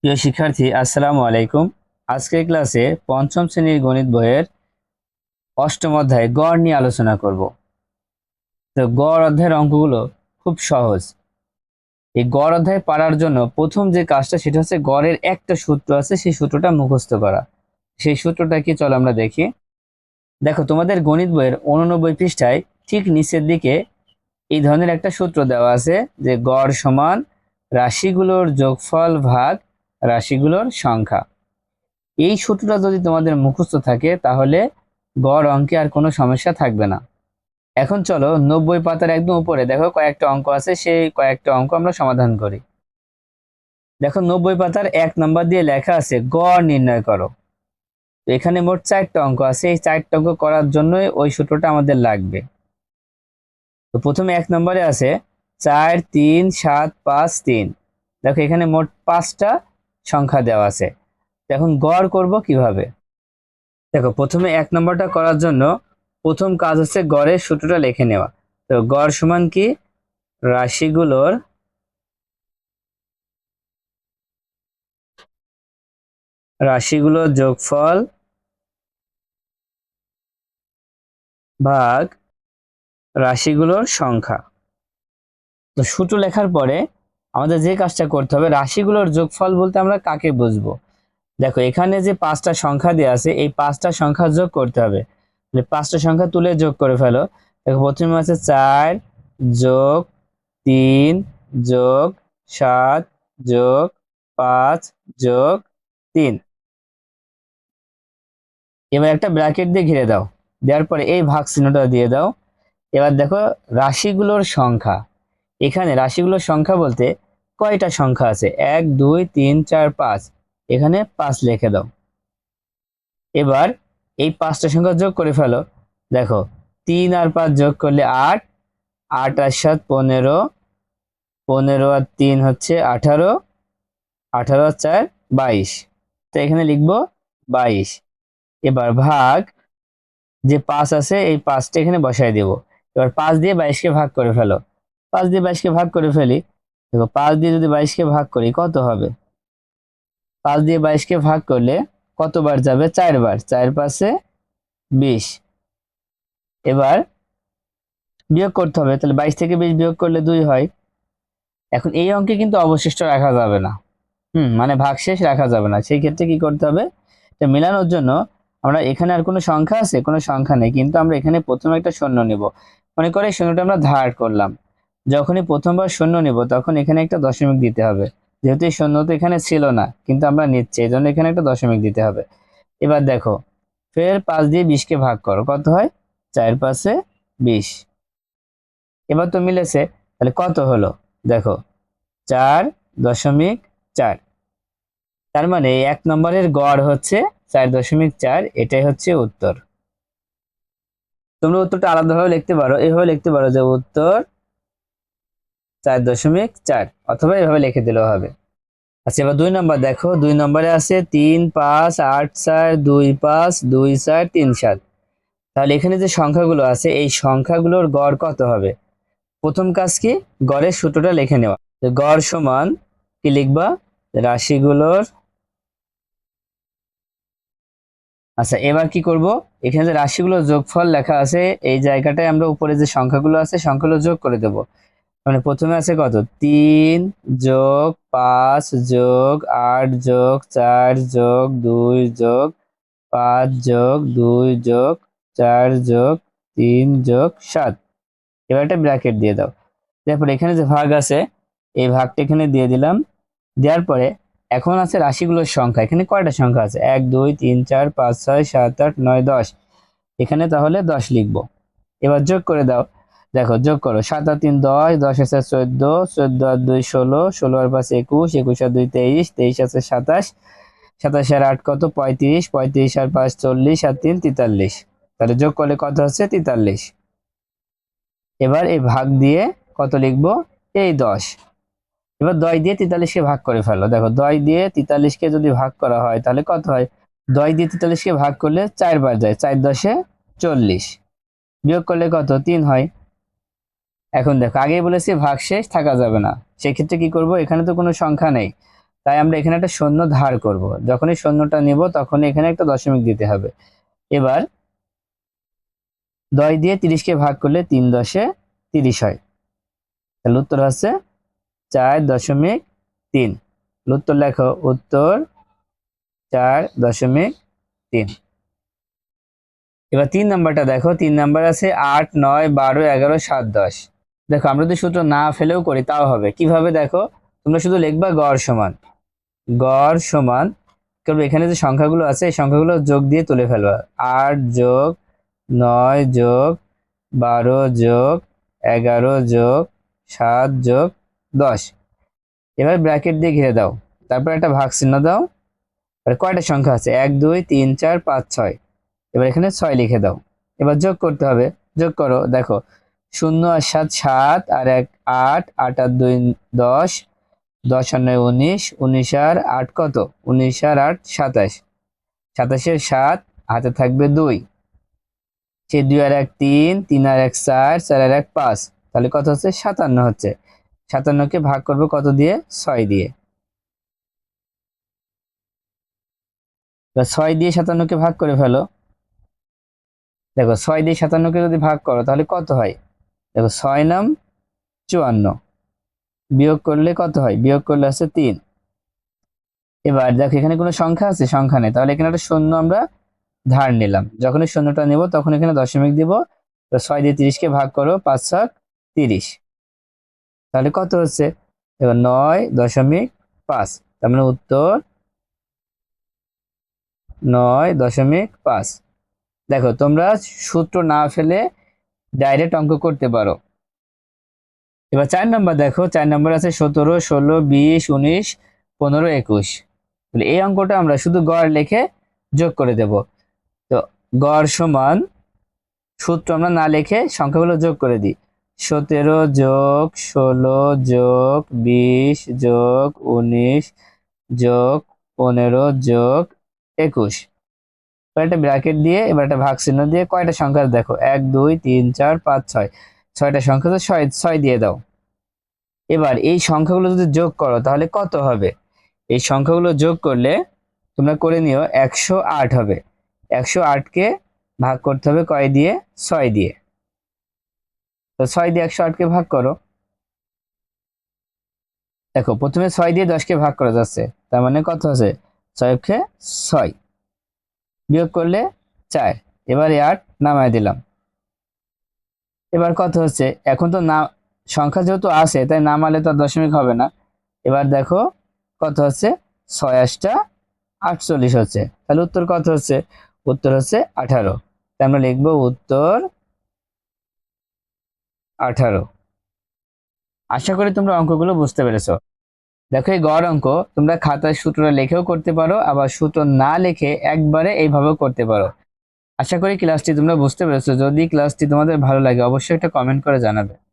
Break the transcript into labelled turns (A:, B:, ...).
A: প্রিয় শিক্ষার্থী আসসালামু আলাইকুম আজকের ক্লাসে পঞ্চম শ্রেণীর গণিত বইয়ের অষ্টম অধ্যায় গড় নিয়ে আলোচনা করব তো গড় অধ্যায়ের অঙ্কগুলো খুব সহজ এই গড় অধ্যায় পারার জন্য প্রথম যে কাজটা সেটা হচ্ছে গড়ের একটা সূত্র আছে সেই সূত্রটা মুখস্থ করা সেই সূত্রটা কি চলো আমরা দেখি দেখো তোমাদের গণিত বইয়ের উননব্বই পৃষ্ঠায় ঠিক নিচের দিকে এই ধরনের একটা সূত্র দেওয়া আছে যে গড় সমান রাশিগুলোর যোগফল ভাগ রাশিগুলোর সংখ্যা এই সূত্রটা যদি তোমাদের মুখস্থ থাকে তাহলে গড় অঙ্কে আর কোনো সমস্যা থাকবে না এখন চলো নব্বই পাতার একদম উপরে দেখো কয়েকটা অঙ্ক আছে সেই কয়েকটা অঙ্ক আমরা সমাধান করি দেখো নব্বই পাতার এক নম্বর দিয়ে লেখা আছে গড় নির্ণয় করো এখানে মোট চারটা অঙ্ক আছে এই চারটা অঙ্ক করার জন্যই ওই সূত্রটা আমাদের লাগবে তো প্রথমে এক নম্বরে আছে চার তিন সাত পাঁচ তিন দেখো এখানে মোট পাঁচটা সংখ্যা দেওয়া আছে এখন গড় করব কিভাবে দেখো প্রথমে এক নম্বরটা করার জন্য প্রথম কাজ হচ্ছে গড়ের সূত্রটা লিখে নেওয়া তো গড় সমান কি রাশিগুলোর রাশিগুলোর যোগফল ভাগ রাশিগুলোর সংখ্যা তো সূত্র লেখার পরে আমাদের যে কাজটা করতে হবে রাশিগুলোর যোগফল বলতে আমরা কাকে বুঝবো দেখো এখানে যে পাঁচটা সংখ্যা দেওয়া আছে এই পাঁচটা সংখ্যা যোগ করতে হবে পাঁচটা সংখ্যা তুলে যোগ করে ফেলো দেখো প্রথমে আছে চার যোগ তিন যোগ সাত যোগ পাঁচ যোগ তিন এবার একটা ব্র্যাকেট দিয়ে ঘিরে দাও দেওয়ার পরে এই ভাগ চিহ্নটা দিয়ে দাও এবার দেখো রাশিগুলোর সংখ্যা এখানে রাশিগুলোর সংখ্যা বলতে কয়টা সংখ্যা আছে এক দুই তিন চার পাঁচ এখানে পাঁচ লিখে দাও এবার এই পাঁচটা সংখ্যা যোগ করে ফেলো দেখো তিন আর পাঁচ যোগ করলে আট আট আর সাত পনেরো পনেরো আর তিন হচ্ছে আঠারো আঠারো আর চার বাইশ তো এখানে লিখবো বাইশ এবার ভাগ যে পাঁচ আছে এই পাঁচটা এখানে বসায় দেব এবার পাঁচ দিয়ে বাইশকে ভাগ করে ফেলো পাঁচ দিয়ে বাইশকে ভাগ করে ফেলি দেখো পাঁচ দিয়ে যদি বাইশকে ভাগ করি কত হবে পাঁচ দিয়ে বাইশকে ভাগ করলে কতবার যাবে চারবার চার পাশে বিশ এবার বিয়োগ করতে হবে তাহলে বাইশ থেকে বিশ বিয়োগ করলে দুই হয় এখন এই অঙ্কে কিন্তু অবশিষ্ট রাখা যাবে না হুম মানে ভাগশেষ রাখা যাবে না সেই ক্ষেত্রে কি করতে হবে এটা মেলানোর জন্য আমরা এখানে আর কোনো সংখ্যা আছে কোনো সংখ্যা নেই কিন্তু আমরা এখানে প্রথমে একটা শূন্য নিব মনে করে শূন্যটা আমরা ধার করলাম যখনই প্রথমবার শূন্য নিব তখন এখানে একটা দশমিক দিতে হবে যেহেতু এই শূন্য তো এখানে ছিল না কিন্তু আমরা নিচ্ছি এই জন্য এখানে একটা দশমিক দিতে হবে এবার দেখো ফের পাঁচ দিয়ে বিশকে ভাগ করো কত হয় চার পাশে বিশ এবার তো মিলেছে তাহলে কত হলো দেখো চার দশমিক চার তার মানে এক নম্বরের গড় হচ্ছে চার দশমিক চার এটাই হচ্ছে উত্তর তোমরা উত্তরটা আলাদাভাবে লিখতে পারো এভাবে লিখতে পারো যে উত্তর চার দশমিক চার অথবা এভাবে লিখে দিলেও হবে আচ্ছা এবার দুই নম্বর দেখো দুই নম্বরে আছে তিন পাঁচ আট চার দুই পাঁচ দুই চার তিন সাত তাহলে এখানে যে সংখ্যাগুলো আছে এই সংখ্যাগুলোর গড় কত হবে প্রথম কাজ কি গড়ের সূত্রটা লিখে নেওয়া গড় সমান কি লিখবা রাশিগুলোর আচ্ছা এবার কি করব এখানে যে রাশিগুলোর যোগফল লেখা আছে এই জায়গাটায় আমরা উপরে যে সংখ্যাগুলো আছে সংখ্যাগুলো যোগ করে দেবো মানে প্রথমে আছে কত তিন যোগ পাঁচ যোগ আট যোগ চার যোগ দুই যোগ পাঁচ যোগ দুই যোগ চার যোগ তিন যোগ সাত এবার একটা ব্র্যাকেট দিয়ে দাও তারপরে এখানে যে ভাগ আছে এই ভাগটা এখানে দিয়ে দিলাম দেওয়ার পরে এখন আছে রাশিগুলোর সংখ্যা এখানে কয়টা সংখ্যা আছে এক দুই তিন চার পাঁচ ছয় সাত আট নয় দশ এখানে তাহলে দশ লিখব এবার যোগ করে দাও দেখো যোগ করো সাত আর তিন দশ দশ আছে চোদ্দ চোদ্দ আর দুই ষোলো ষোলো আর পাঁচ একুশ একুশ আর দুই তেইশ তেইশ আছে সাতাশ সাতাশ আর আট কত পঁয়ত্রিশ পঁয়ত্রিশ আর পাঁচ চল্লিশ আর তিন তেতাল্লিশ তাহলে যোগ করলে কত হচ্ছে তেতাল্লিশ এবার এই ভাগ দিয়ে কত লিখব এই দশ এবার দশ দিয়ে তেতাল্লিশকে ভাগ করে ফেলো দেখো দশ দিয়ে তেতাল্লিশকে যদি ভাগ করা হয় তাহলে কত হয় দশ দিয়ে তেতাল্লিশকে ভাগ করলে চারবার যায় চার দশে চল্লিশ বিয়োগ করলে কত তিন হয় এখন দেখো আগেই বলেছি ভাগশেষ থাকা যাবে না সেক্ষেত্রে কি করব এখানে তো কোনো সংখ্যা নেই তাই আমরা এখানে একটা শূন্য ধার করব যখনই শূন্যটা নিব তখন এখানে একটা দশমিক দিতে হবে এবার দশ দিয়ে তিরিশকে ভাগ করলে তিন দশে তিরিশ হয় তাহলে উত্তর হচ্ছে চার দশমিক তিন উত্তর লেখো উত্তর চার দশমিক তিন এবার তিন নাম্বারটা দেখো তিন নাম্বার আছে আট নয় বারো এগারো সাত দশ দেখো আমরা যদি সূত্র না ফেলেও করি তাও হবে কিভাবে দেখো তোমরা শুধু লিখবা গড় সমান গড় সমান কারণ এখানে যে সংখ্যাগুলো আছে এই সংখ্যাগুলো যোগ দিয়ে তুলে ফেলবা আট যোগ নয় যোগ বারো যোগ এগারো যোগ সাত যোগ দশ এবার ব্র্যাকেট দিয়ে ঘিরে দাও তারপর একটা ভাগ চিহ্ন দাও কয়টা সংখ্যা আছে এক দুই তিন চার পাঁচ ছয় এবার এখানে ছয় লিখে দাও এবার যোগ করতে হবে যোগ করো দেখো শূন্য আর সাত সাত আর এক আট আট আর দুই দশ দশ আর নয় উনিশ উনিশ আর আট কত উনিশ আর আট সাতাশ সাতাশের সাত হাতে থাকবে দুই সে দুই আর এক তিন তিন আর এক চার চার আর এক পাঁচ তাহলে কত হচ্ছে সাতান্ন হচ্ছে সাতান্নকে ভাগ করবে কত দিয়ে ছয় দিয়ে ছয় দিয়ে সাতান্নকে ভাগ করে ফেলো দেখো ছয় দিয়ে সাতান্নকে যদি ভাগ করো তাহলে কত হয় দেখো ছয় নাম চুয়ান্ন বিয়োগ করলে কত হয় বিয়োগ করলে আছে তিন এবার দেখো এখানে কোনো সংখ্যা আছে সংখ্যা নেই তাহলে এখানে একটা শূন্য আমরা ধার নিলাম যখন শূন্যটা নেব তখন এখানে দশমিক দিব তো ছয় দিয়ে তিরিশকে ভাগ করো পাঁচ ছক তিরিশ তাহলে কত হচ্ছে এবার নয় দশমিক পাঁচ তার মানে উত্তর নয় দশমিক পাঁচ দেখো তোমরা সূত্র না ফেলে ডাইরেক্ট অঙ্ক করতে পারো এবার চার নম্বর দেখো চার নম্বর আছে সতেরো ষোলো বিশ উনিশ পনেরো একুশ তাহলে এই অঙ্কটা আমরা শুধু গড় লেখে যোগ করে দেব তো গড় সমান সূত্র আমরা না লেখে সংখ্যাগুলো যোগ করে দিই সতেরো যোগ ষোলো যোগ বিশ যোগ উনিশ যোগ পনেরো যোগ একুশ এবার একটা ব্র্যাকেট দিয়ে এবার একটা ভাগ চিহ্ন দিয়ে কয়টা সংখ্যা দেখো এক দুই তিন চার পাঁচ ছয় ছয়টা সংখ্যা তো ছয় ছয় দিয়ে দাও এবার এই সংখ্যাগুলো যদি যোগ করো তাহলে কত হবে এই সংখ্যাগুলো যোগ করলে তোমরা করে নিও একশো আট হবে একশো আটকে ভাগ করতে হবে কয় দিয়ে ছয় দিয়ে তো ছয় দিয়ে একশো আটকে ভাগ করো দেখো প্রথমে ছয় দিয়ে দশকে ভাগ করা যাচ্ছে তার মানে কত আছে ছয় ছয় বিয়োগ করলে চার এবার এ আট নামায় দিলাম এবার কত হচ্ছে এখন তো না সংখ্যা যেহেতু আছে তাই নামালে তো দশমিক হবে না এবার দেখো কত হচ্ছে ছয়াশটা আটচল্লিশ হচ্ছে তাহলে উত্তর কত হচ্ছে উত্তর হচ্ছে আঠারো তাই আমরা লিখবো উত্তর আঠারো আশা করি তোমরা অঙ্কগুলো বুঝতে পেরেছো দেখো এই গড় অঙ্ক তোমরা খাতায় সূত্রটা লেখেও করতে পারো আবার সূত্র না লেখে একবারে এইভাবেও করতে পারো আশা করি ক্লাসটি তোমরা বুঝতে পেরেছো যদি ক্লাসটি তোমাদের ভালো লাগে অবশ্যই একটা কমেন্ট করে জানাবে